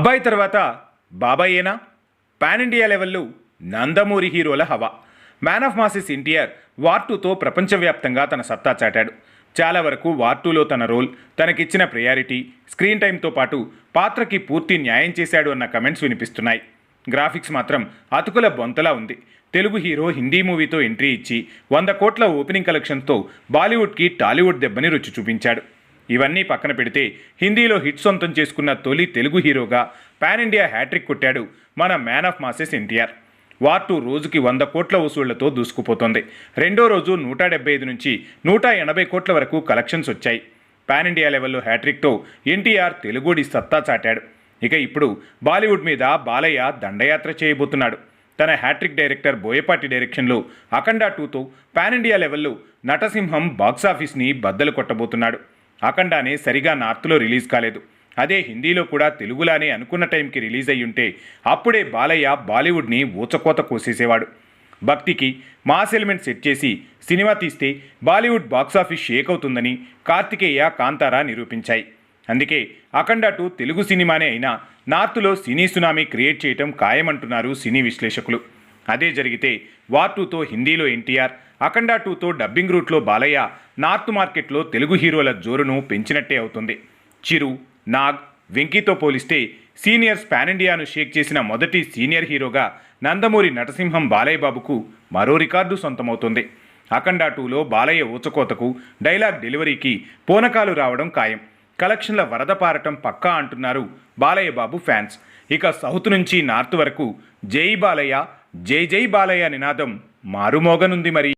అబ్బాయి తర్వాత బాబాయేనా? Pan India లెవెల్లో నందమూరి హీరోల హవా. Man of masses NTR war టూతో ప్రపంచవ్యాప్తంగా తన సత్తా చాటాడు. చాలా వరకు వార్ టూలో తన రోల్ తనకిచ్చిన ప్రయారిటీ స్క్రీన్ టైంతో పాటు పాత్రకి పూర్తి న్యాయం చేశాడు అన్న కమెంట్స్ వినిపిస్తున్నాయి. గ్రాఫిక్స్ మాత్రం అతుకుల బొంతలా ఉంది. తెలుగు హీరో హిందీ మూవీతో ఎంట్రీ ఇచ్చి వంద కోట్ల ఓపెనింగ్ కలెక్షన్తో బాలీవుడ్కి టాలీవుడ్ దెబ్బని రుచి చూపించాడు. ఇవన్నీ పక్కన పెడితే హిందీలో హిట్ సొంతం చేసుకున్న తొలి తెలుగు హీరోగా పాన్ ఇండియా హ్యాట్రిక్ కొట్టాడు మన man of masses NTR. War two రోజుకి వంద కోట్ల వసూళ్ళతో దూసుకుపోతోంది. రెండో రోజు నూట డెబ్బై ఐదు నుంచి నూట ఎనభై కోట్ల వరకు కలెక్షన్స్ వచ్చాయి. పాన్ ఇండియా లెవెల్లో హ్యాట్రిక్తో ఎన్టీఆర్ తెలుగుడి సత్తా చాటాడు. ఇక ఇప్పుడు బాలీవుడ్ మీద బాలయ్య దండయాత్ర చేయబోతున్నాడు. తన హ్యాట్రిక్ డైరెక్టర్ బోయపాటి డైరెక్షన్లో అఖండా టూతో పాన్ ఇండియా లెవెల్లో నటసింహం బాక్సాఫీస్ని బద్దలు కొట్టబోతున్నాడు. అఖండానే సరిగా నార్త్లో రిలీజ్ కాలేదు. అదే హిందీలో కూడా తెలుగులానే అనుకున్న టైంకి రిలీజ్ అయ్యుంటే ఉంటే అప్పుడే బాలయ్య బాలీవుడ్ని ఊచకోత కోసేసేవాడు. భక్తికి మాస్ ఎలిమెంట్ సెట్ చేసి సినిమా తీస్తే బాలీవుడ్ బాక్సాఫీస్ షేక్ అవుతుందని కార్తికేయ కాంతారా నిరూపించాయి. అందుకే అఖండ టూ తెలుగు సినిమానే అయినా నార్త్లో సినీ సునామీ క్రియేట్ చేయటం ఖాయమంటున్నారు సినీ విశ్లేషకులు. అదే జరిగితే వార్ టూతో హిందీలో ఎన్టీఆర్ అఖండ టూతో డబ్బింగ్ రూట్లో బాలయ్య నార్త్ మార్కెట్లో తెలుగు హీరోల జోరును పెంచినట్టే అవుతుంది. చిరు నాగ్ వెంకీతో పోలిస్తే సీనియర్ స్పాన్ ఇండియాను షేక్ చేసిన మొదటి సీనియర్ హీరోగా నందమూరి నటసింహం బాలయ్య బాబుకు మరో రికార్డు సొంతమవుతుంది. అఖండ టూలో బాలయ్య ఊచకోతకు డైలాగ్ డెలివరీకి పూనకాలు రావడం ఖాయం. కలెక్షన్ల వరద పారటం పక్కా అంటున్నారు బాలయ్య బాబు ఫ్యాన్స్. ఇక సౌత్ నుంచి నార్త్ వరకు జై బాలయ్య జై జై బాలయ్య నినాదం మారుమోగనుంది మరి.